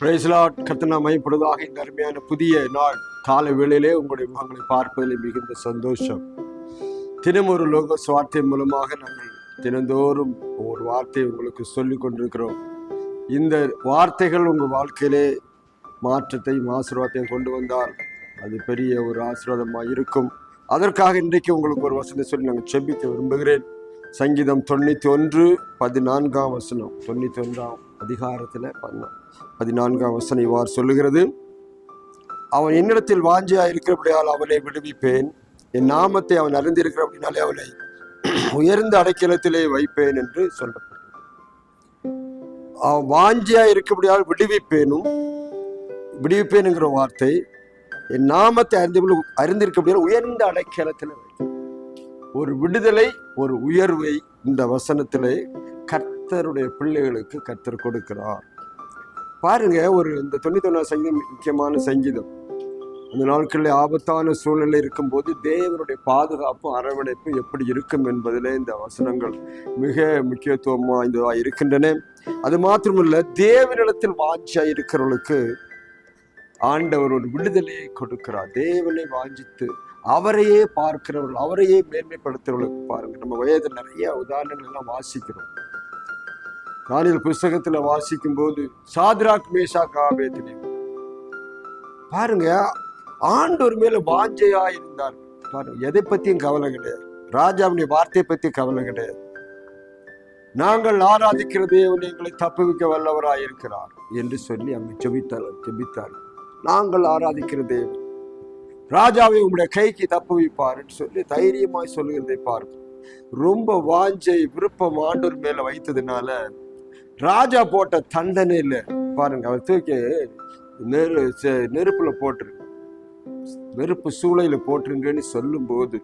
பிரைஸ்லாட் கத்தனா மைப்படுவதாக இந்த அருமையான புதிய நாள் காலை வேளையிலே உங்களுடைய முகங்களை பார்ப்பதில் மிகுந்த சந்தோஷம். தினம் ஒரு லோக வார்த்தை மூலமாக நாங்கள் தினந்தோறும் ஒரு வார்த்தை உங்களுக்கு சொல்லிக் கொண்டிருக்கிறோம். இந்த வார்த்தைகள் உங்கள் வாழ்க்கையிலே மாற்றத்தையும் ஆசீர்வாதத்தையும் கொண்டு வந்தால் அது பெரிய ஒரு ஆசீர்வாதமாக இருக்கும். அதற்காக இன்றைக்கு உங்களுக்கு ஒரு வசனத்தை சொல்லி நாங்கள் செபிக்க விரும்புகிறேன். சங்கீதம் தொண்ணூற்றி ஒன்று பதினான்காம் வசனம். தொண்ணூற்றி ஒன்றாம் அதிகாரத்தில் பண்ணோம் பதினான்காம் வசனம் இவ்வாறு சொல்லுகிறது. அவன் என்னிடத்தில் வாஞ்சியா இருக்கிறபடியால் அவனை விடுவிப்பேன். என் நாமத்தை அவன் அறிந்திருக்கிறபடினாலே அவனை உயர்ந்த அடைக்கலத்திலே வைப்பேன் என்று சொல்லப்படும் அவன் வாஞ்சியா இருக்கிறபடியால் விடுவிப்பேனும் விடுவிப்பேனுங்கிற வார்த்தை என் நாமத்தை அறிந்து அறிந்திருக்கிறபடியால் உயர்ந்த அடைக்கலத்தில் வைப்பேன். ஒரு விடுதலை ஒரு உயர்வை இந்த வசனத்திலே கர்த்தருடைய பிள்ளைகளுக்கு கர்த்தர் கொடுக்கிறார். பாருங்க ஒரு இந்த தொண்ணூத்தொன்னாம் சங்கீதம் முக்கியமான சங்கீதம். அந்த நாட்களில் ஆபத்தான சூழ்நிலை இருக்கும்போது தேவனுடைய பாதுகாப்பும் அரவணைப்பும் எப்படி இருக்கும் என்பதிலே இந்த வசனங்கள் மிக முக்கியத்துவம் வாய்ந்ததாக இருக்கின்றன. அது மாத்திரமல்ல தேவனிடத்தில் வாஞ்சியாக இருக்கிறவர்களுக்கு ஆண்டவர் ஒரு விடுதலையை கொடுக்கிறார். தேவனை வாஞ்சித்து அவரையே பார்க்கிறவர்கள் அவரையே மேன்மைப்படுத்துறவர்களுக்கு பாருங்கள் நம்ம வயதில் நிறைய உதாரணங்கள் எல்லாம் வாசிக்கிறோம். தானியல் புஸ்தகத்துல வாசிக்கும் போது சாத்ராக் மேஷா காபேத்தினே பாருங்க ஆண்டோர் மேல வாஞ்சையா இருந்தார் பாருங்க எதை பத்தியும் கவலை கிடையாது ராஜாவுடைய வார்த்தையை பத்தி கவலை கிடையாது நாங்கள் ஆராதிக்கிற தேவன் எங்களை தப்புவிக்க வல்லவராய் இருக்கிறார் என்று சொல்லி அங்கு செபித்தார் செபித்தார் நாங்கள் ஆராதிக்கிற தேவன் ராஜாவை உங்களுடைய கைக்கு தப்புவிப்பார் என்று சொல்லி தைரியமாய் சொல்லுகிறதை பார்க்கும் ரொம்ப வாஞ்சை விருப்பம் ஆண்டோர் மேல வைத்ததுனால ராஜா போட்ட தண்டனை இல்லை. பாருங்க அவர் தூக்கி நெரு செ- நெருப்புல போட்டுரு. நெருப்பு சூளையில போட்டுருங்கன்னு சொல்லும்போது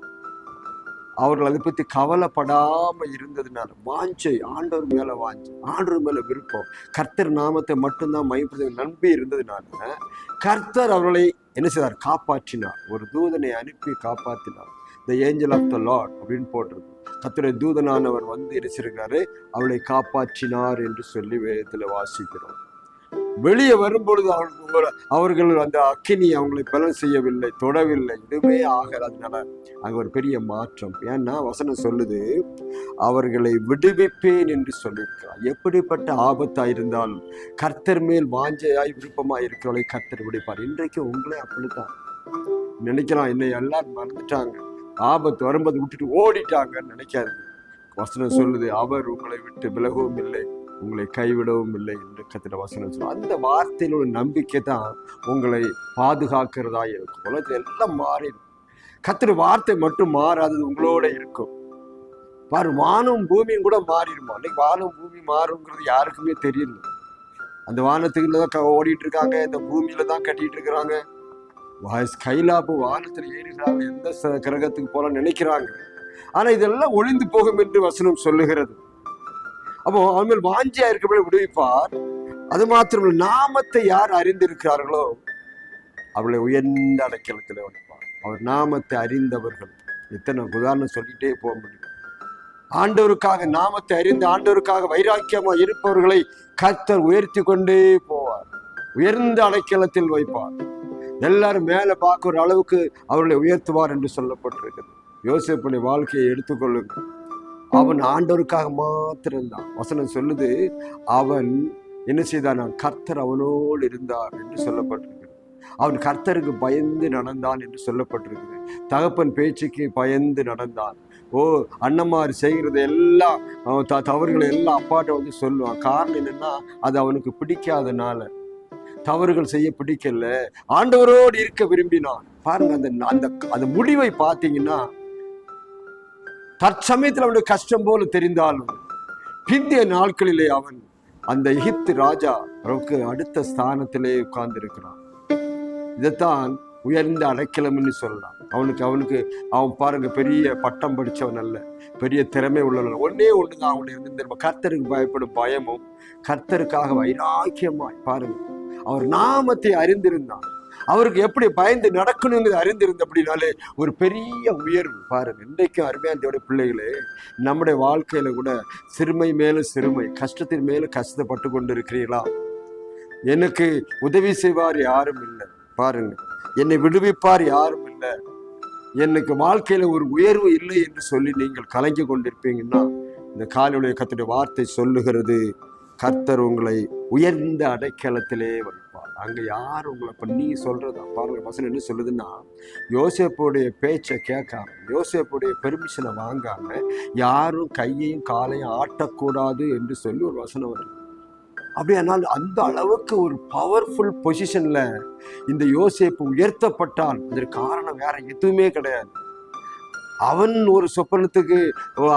அவர்கள் அதை பத்தி கவலைப்படாம இருந்ததுனால வாஞ்சை ஆண்டவர் மேல வாஞ்சை ஆண்டவர் மேல விருப்பம் கர்த்தர் நாமத்தை மட்டும்தான் மைப்பதை நம்பி இருந்ததுனால கர்த்தர் அவர்களை என்ன செய்தார்? காப்பாற்றினார். ஒரு தூதனை அனுப்பி காப்பாற்றினார் the angel of the lord அப்படின்னு போட்டிருக்கு. கர்த்தருடைய தூதனானவர் வந்து இருச்சிருக்காரு அவளை காப்பாற்றினார் என்று சொல்லி வேதத்துல வாசிக்கிறோம். வெளியே வரும்பொழுது அவர்கள் அவர்கள் அந்த அக்கினி அவங்களை பலன் செய்யவில்லை தொடவில்லை இதுவே ஆகிறதுனால அங்கே ஒரு பெரிய மாற்றம். ஏன்னா வசனம் சொல்லுது அவர்களை விடுவிப்பேன் என்று சொல்லியிருக்கிறார். எப்படிப்பட்ட ஆபத்தாக இருந்தாலும் கர்த்தர் மேல் வாஞ்சையாய் விருப்பமாக இருக்கிறவளை கர்த்தர் விடுப்பார். இன்றைக்கு உங்களே அப்படித்தான். நினைக்கலாம் என்னை எல்லாரும் மறந்துட்டாங்க. ஆபத்து வரும்போது விட்டுட்டு ஓடிட்டாங்கன்னு நினைக்காது வசனம் சொல்லுது அவர் உங்களை விட்டு விலகவும் இல்லை உங்களை கைவிடவும் இல்லை என்று கத்திர வசனம் சொல்லும் அந்த வார்த்தையில் ஒரு நம்பிக்கை தான் உங்களை பாதுகாக்கிறதா இருக்கும். உலகத்தில் எல்லாம் மாறிடும் கத்திர வார்த்தை மட்டும் மாறாதது உங்களோட இருக்கும். பாரு வானம் பூமியும் கூட மாறிடுமா? இன்னைக்கு வானம் பூமி மாறுங்கிறது யாருக்குமே தெரியல. அந்த வானத்துக்குள்ள தான் ஓடிட்டு இருக்காங்க இந்த பூமியில தான் கட்டிட்டு இருக்கிறாங்க. கைலாப்பு வானத்தில் ஏறுகிறாங்க எந்த கிரகத்துக்கு போல நினைக்கிறாங்க. ஆனா இதெல்லாம் ஒளிந்து போகும் என்று வசனம் சொல்லுகிறது. அப்போ அவன் மேல் வாஞ்சியா இருக்கபடி விடுவிப்பார். அது மாத்திரம் நாமத்தை யார் அறிந்திருக்கிறார்களோ அவளை உயர்ந்த அடைக்கலத்தில் வைப்பார் அவர் நாமத்தை அறிந்தவர்கள். இத்தனை உதாரணம் சொல்லிட்டே போக முடியும். ஆண்டவருக்காக நாமத்தை அறிந்து ஆண்டவருக்காக வைராக்கியமாக இருப்பவர்களை கர்த்தர் உயர்த்தி கொண்டே போவார். உயர்ந்த அடைக்கலத்தில் வைப்பார். எல்லாரும் மேலே பார்க்குற அளவுக்கு அவர்களை உயர்த்துவார் என்று சொல்லப்பட்டிருக்கிறது. யோசிப்புடைய வாழ்க்கையை எடுத்துக்கொள்ளுங்கள். அவன் ஆண்டவருக்காக மாத்திரம்தான். வசனம் சொல்லுது அவன் என்ன செய்தான்? கர்த்தர் அவனோடு இருந்தார் என்று சொல்லப்பட்டிருக்கிறது. அவன் கர்த்தருக்கு பயந்து நடந்தான் என்று சொல்லப்பட்டிருக்கிறது. தகப்பன் பேச்சுக்கு பயந்து நடந்தான். ஓ அண்ணமார் செய்கிறது எல்லாம் த தவறுகளை எல்லாம் அப்பாட்ட வந்து சொல்லுவான். காரணம் என்னன்னா அது அவனுக்கு பிடிக்காதனால. தவறுகள் செய்ய பிடிக்கல ஆண்டவரோடு இருக்க விரும்பினான் பாருங்க அந்த அந்த அந்த முடிவை பார்த்தீங்கன்னா தற்சமயத்தில் அவனுடைய கஷ்டம் போல தெரிந்தாலும் பிந்திய நாட்களிலே அவன் அந்த எகிப்து ராஜா அவனுக்கு அடுத்த ஸ்தானத்திலே உட்கார்ந்து இருக்கிறான் இதைத்தான் உயர்ந்த அடைக்கலம்னு சொல்லலாம். அவனுக்கு அவனுக்கு அவன் பாருங்க பெரிய பட்டம் படிச்சவன் அல்ல. பெரிய திறமை உள்ளவன் ஒன்னே ஒண்ணுதான். அவனுடைய கர்த்தருக்கு பயப்படும் பயமும் கர்த்தருக்காக வைராக்கியமாய் பாருங்க. அவர் நாமத்தை அறிந்திருந்தான் அவருக்கு எப்படி பயந்து நடக்கணுங்கிறது அறிந்திருந்த அப்படின்னாலே ஒரு பெரிய உயர்வு. பாருங்க இன்றைக்கும் அருமையாந்தியோட பிள்ளைகளே நம்முடைய வாழ்க்கையில கூட சிறுமை மேலும் சிறுமை கஷ்டத்தின் மேலும் கஷ்டப்பட்டு கொண்டு இருக்கிறீர்களா எனக்கு உதவி செய்வார் யாரும் இல்லை. பாருங்க என்னை விடுவிப்பார் யாரும் இல்லை. எனக்கு வாழ்க்கையில ஒரு உயர்வு இல்லை என்று சொல்லி நீங்கள் கலங்கி கொண்டிருப்பீங்கன்னா இந்த காலையுடைய கத்துடைய வார்த்தை சொல்லுகிறது கர்த்தர் உங்களை உயர்ந்த அடைக்கலத்திலே வைப்பார் அங்கே யார் உங்களை பண்ணி நீ சொல்றதா பாருங்க வசனம் என்ன சொல்லுதுன்னா யோசேப்போடைய பேச்சை கேட்காம யோசேப்புடைய பெர்மிஷனை வாங்காம யாரும் கையையும் காலையும் ஆட்டக்கூடாது என்று சொல்லி ஒரு வசனம் வருது. அப்படியானால் அந்த அளவுக்கு ஒரு பவர்ஃபுல் பொசிஷனில் இந்த யோசேப்பு உயர்த்தப்பட்டால் அதற்கு காரணம் வேற எதுவுமே கிடையாது. அவன் ஒரு சொப்பனத்துக்கு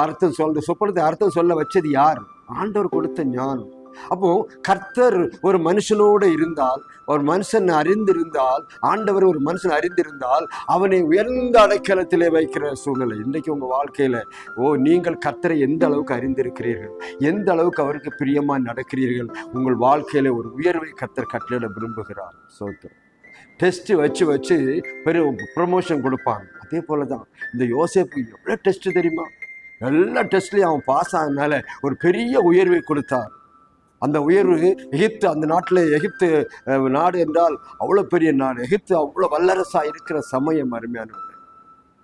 அர்த்தம் சொல்ற சொப்பனத்தை அர்த்தம் சொல்ல வச்சது யார்? ஆண்டவர் கொடுத்த ஞானம். அப்போ கர்த்தர் ஒரு மனுஷனோடு இருந்தால் ஒரு மனுஷன் அறிந்திருந்தால் ஆண்டவர் ஒரு மனுஷன் அறிந்திருந்தால் அவனை உயர்ந்த அடைக்கலத்திலே வைக்கிற சூழ்நிலை. இன்றைக்கு உங்கள் வாழ்க்கையில் ஓ நீங்கள் கர்த்தரை எந்த அளவுக்கு அறிந்திருக்கிறீர்கள்? எந்த அளவுக்கு அவருக்கு பிரியமாக நடக்கிறீர்கள்? உங்கள் வாழ்க்கையில் ஒரு உயர்வை கர்த்தர் கட்டளையிட விரும்புகிறார். சோத்திரம். டெஸ்ட்டு வச்சு வச்சு பெரும் ப்ரமோஷன் கொடுப்பாங்க. அதே போல தான் இந்த யோசேப்பு எவ்வளோ டெஸ்ட்டு தெரியுமா? எல்லா டெஸ்ட்லேயும் அவன் பாஸ் ஆனதுனால ஒரு பெரிய உயர்வை கொடுத்தார். அந்த உயர்வு எகிப்து அந்த நாட்டில் எகிப்து நாடு என்றால் அவ்வளோ பெரிய நாடு. எகிப்து அவ்வளோ வல்லரசா இருக்கிற சமயம் அருமையானது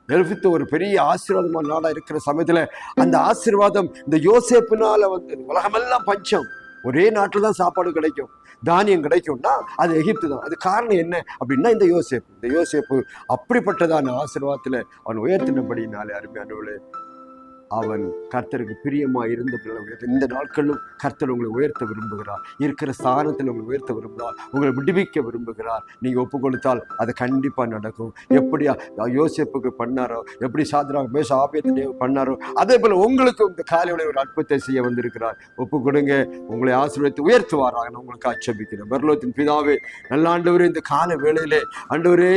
எகிப்து ஒரு பெரிய ஆசீர்வாதமான நாடாக இருக்கிற சமயத்துல அந்த ஆசீர்வாதம் இந்த யோசேப்பினால் வந்து உலகமெல்லாம் பஞ்சம். ஒரே நாட்டில் தான் சாப்பாடு கிடைக்கும். தானியம் கிடைக்கும்னா அது எகிப்து தான். அது காரணம் என்ன அப்படின்னா இந்த யோசேப்பு. இந்த யோசேப்பு அப்படிப்பட்டதான ஆசீர்வாதத்தில் அவன் உயர்த்தினபடினாலே அருமையானவளே அவன் கர்த்தருக்கு பிரியமாக இருந்த பிள்ளை இந்த நாட்களும் கர்த்தர் உங்களை உயர்த்த விரும்புகிறார். இருக்கிற ஸ்தானத்தில் உங்களை உயர்த்த விரும்புகிறார். உங்களை விடுவிக்க விரும்புகிறார். நீங்கள் ஒப்பு கொடுத்தால் அது கண்டிப்பாக நடக்கும். எப்படி யோசிப்புக்கு பண்ணாரோ எப்படி சாதனாக மேஷ ஆபியத்திலே பண்ணாரோ அதே போல் உங்களுக்கு இந்த காலையில் ஒரு அற்புதத்தை செய்ய வந்திருக்கிறார். ஒப்பு கொடுங்க உங்களை ஆசீர்வதித்து உயர்த்துவாராக நான் உங்களுக்கு ஆட்சேபிக்கிறேன். பரலோகத்தின் பிதாவே நல்ல ஆண்டவரே இந்த கால வேளையிலே ஆண்டவரே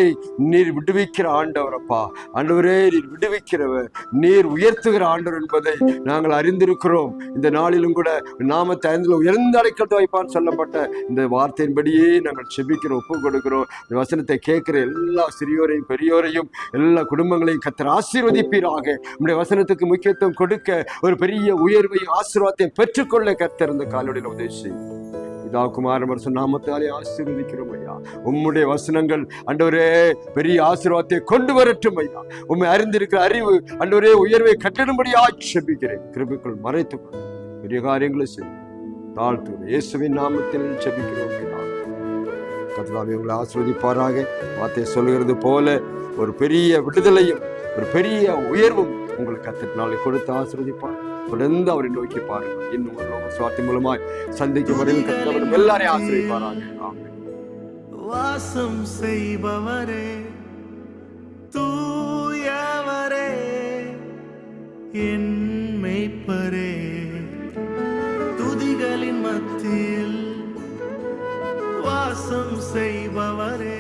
நீர் விடுவிக்கிற ஆண்டவரப்பா. ஆண்டவரே நீர் விடுவிக்கிறவர். நீர் உயர்த்துகிற ஆண்டவர் என்பதை நாங்கள் அறிந்திருக்கிறோம். இந்த நாளிலும் கூட நாமத்தை ஐந்தில் உயர்ந்த அடைக்கட்டு வைப்பான்னு சொல்லப்பட்ட இந்த வார்த்தையின்படியே நாங்கள் செபிக்கிறோம் ஒப்பு கொடுக்கிறோம். இந்த வசனத்தை கேட்கிற எல்லா சிறியோரையும் பெரியோரையும் எல்லா குடும்பங்களையும் கத்தர் ஆசீர்வதிப்பீராக. நம்முடைய வசனத்துக்கு முக்கியத்துவம் கொடுக்க ஒரு பெரிய உயர்வையும் ஆசீர்வாதத்தை பெற்றுக்கொள்ள கத்தர் இந்த காலோடைய உதவி செய்யும். இதா குமாரமர் நாமத்தாலே ஆசீர்வதிக்கிறோம் ஐயா உம்முடைய வசனங்கள் அண்டவரே பெரிய ஆசீர்வாதத்தை கொண்டு வரட்டும் ஐயா உண்மை அறிந்திருக்கிற அறிவு அண்டவரே உயர்வை கட்டிடும்படி ஆட்சேபிக்கிறேன் கிருபிக்குள் மறைத்துக் பெரிய காரியங்களை செய்யும் தாழ்த்து இயேசுவின் நாமத்தில் செபிக்கிறோம் கர்த்தாவே உங்களை ஆசிர்வதிப்பாராக வார்த்தை சொல்லுகிறது போல ஒரு பெரிய விடுதலையும் ஒரு பெரிய உயர்வும் உங்களுக்கு கத்திர நாளை கொடுத்து ஆசீர்வதிப்பார். தொடர்ந்து அவரை நோக்கி பாருங்கள். இன்னும் ஒரு லோக சுவார்த்தை மூலமாய் சந்திக்கும் வரையில் கத்தவரும் எல்லாரையும் ஆசிரியப்பாராங்க ஆமென். வாசம் செய்பவரே தூயவரே என் மெய்ப்பரே. துதிகளின் மத்தியில் வாசம் செய்பவரே